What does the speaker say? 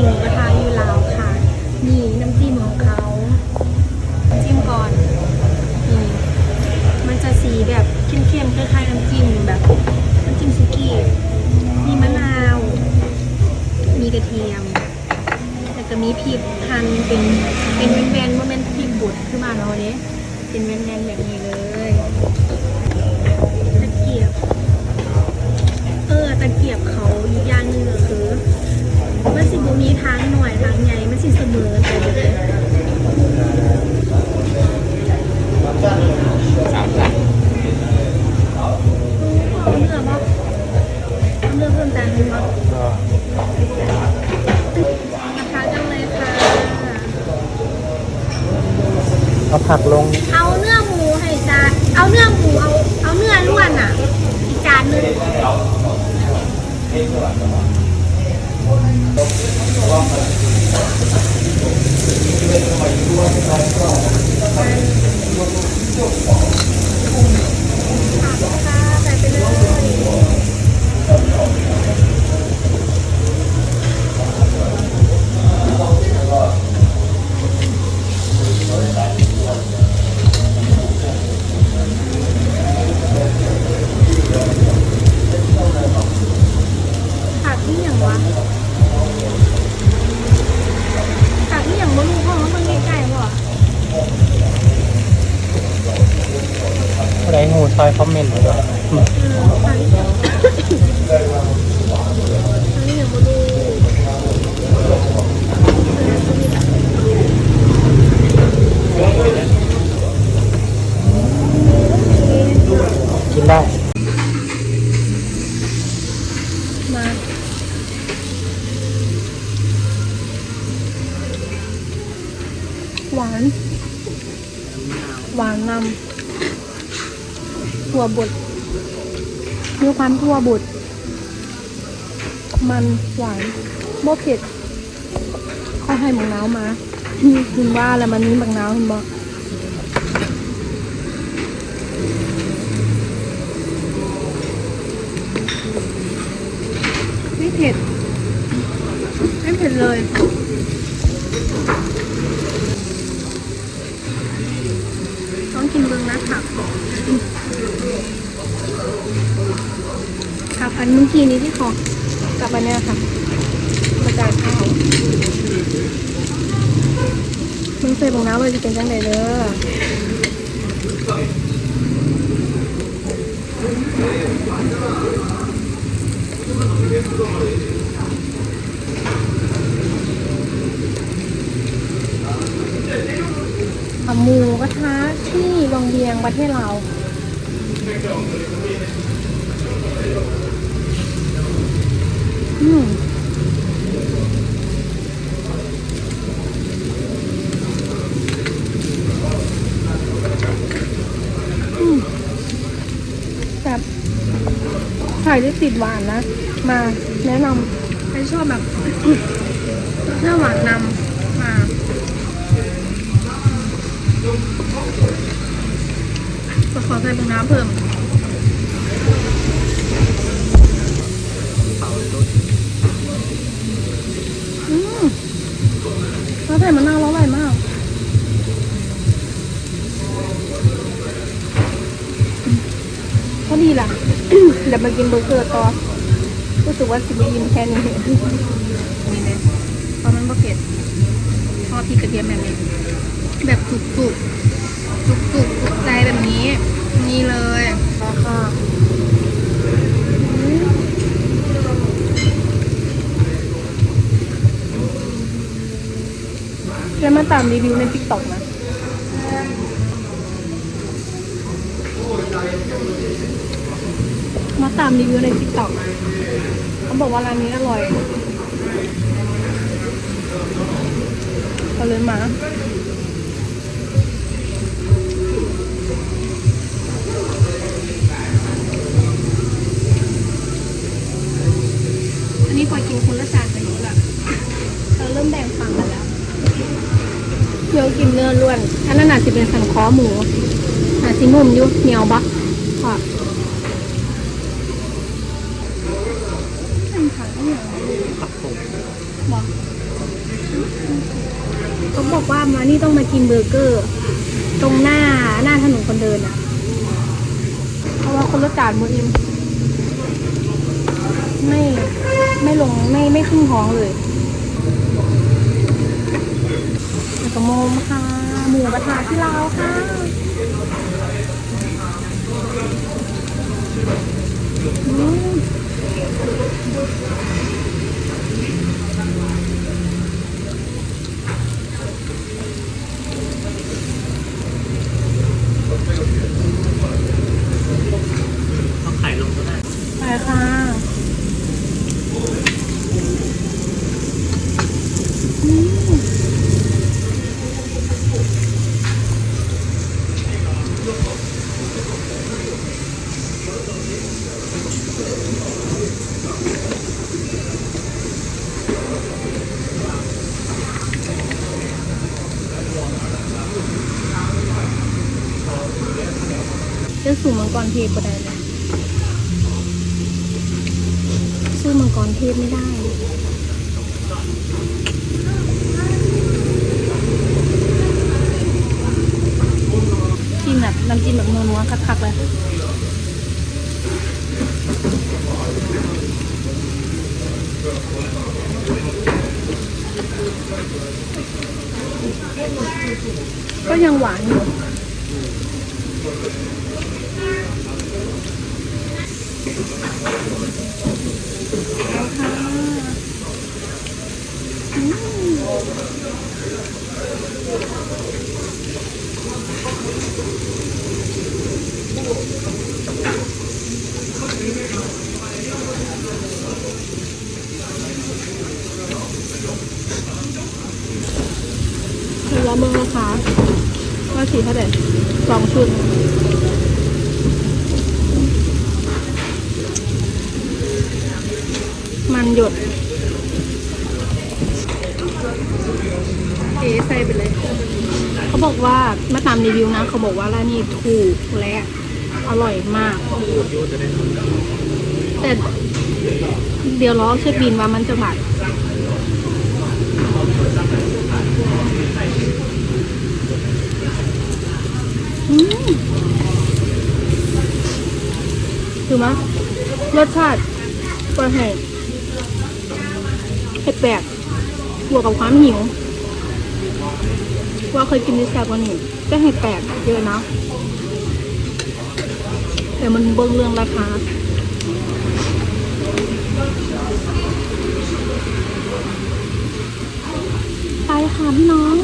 หมูกระทะอยู่ลาวค่ะ นี่น้ำจิ้มของเขาน้ำจิ้มก่อนนี่มันจะสีแบบเข้มๆคล้ายๆน้ำจิ้มแบบน้ำจิ้มซุกี้มีมะนาว มีกระเทียมแล้วก็มีพริกหั่นเป็นเป็นแวนๆว่าเป็นพริกบดขึ้นมาเราเนี่ยเป็นแวนๆแบบนี้เลยตะเกียบ เออตะเกียบเขาอีกอย่างนึงก็คือ เอาผักลง เอาเนื้อหมูให้จาน เอาเนื้อหมูเอาเอาเนื้อล้วนอะ อีกจานหนึง ซอยคอมเมนต์ด้วยอืมผันขันอย่ามาดูกินได้ มาหวาน หวานนำ ถั่วบดมีความถั่วบดมันหวานโบเผ็ดเขาให้บังนาวมาคินว่าแล้วมันนี้บังนาวเห็นบอกไม่เผ็ด ไม่เผ็ดเลย ต้องกินเบิ้งนะ ผักผักอันเมื่อกี้นี้ที่ขอกับอันเนี้ยค่ะกระจายข้าวมึงใส่บงน้ำเลยจะเป็นจังไดเด้ออะหมูกระทะที่วังเวียง ประเทศลาวอืมอืมแบบใส่ได้ติดหวานนะ มาแนะนำใครชอบแบบเนื้อหวานนำมา ขอใส่เป็นน้ำเพิ่มอืมแล้วใส่มะนาวแล้วอร่อยมากอืมพอดีล่ะ เดี๋ยวมากินเบอร์เกอร์ต่อรู้สึกว่าสิบยิมแค่นี้นี่เลยเพราะมันบะเผ็ดทอดพริกกระเทียมแบบนี้แบบจุกจุก จุกจุกจุกใจแบบนี้ นี่เลยราคาอืมแล้วมาตามรีวิวใน t ิ k กต็อกนะมาตามรีวิวใน t ิ k กต็อกเขาบอกว่าร้านนี้อร่อยก็เลยมา นนี้พอกินคนละจานกันอยู่ละเราเริ่มแบ่งฝั่งกันแล้วเคี่ยวกินเนื้อล้วน อันนั้นอาจจะเป็นสันคอหมูอาจสินุ่มอยู่เหนียวบักค่ะเป็นผักเนี่ยผักผงบอกบอกว่ามานี่ต้องมากินเบอร์เกอร์ ตรงหน้าหน้าถนนคนเดินอะเพราะว่าคนละจานบนอิมไม่ ไม่ลงไม่ไม่ขึ้นท้องเลยแล้วก็โมมค่ะ หมูกระทะที่เราวค่ะอืมไปค่ะอืม จะสูงมังกรเทพก็ได้เลยซื้มังกรเทพไม่ได้จิ้มแบบน้ำจิ้มแบบนัวๆคักๆเลยก็ยังหวานอยู่ แล้วค่ะอืมเดี๋ยวเราเบิ่งราคาว่าสีเท่าไหร่ส องชุดมันหยดเอใส่ไปเลย เขาบอกว่ามาตามรีวิวนะ เขาบอกว่าร้านนี้ถูกและอร่อยมาก แต่เดี๋ยวล้อเช็คบินว่ามันจะบาทอืม ถือไหมรสชาติก็แห้งแปลกบวกกับความหิว ว่าเคยกินดิสแซ่บกว่านี้ก็เห็ดแปลกเยอะนะแต่มันเบิ่งเรื่องราคาไปค่ะพี่น้อง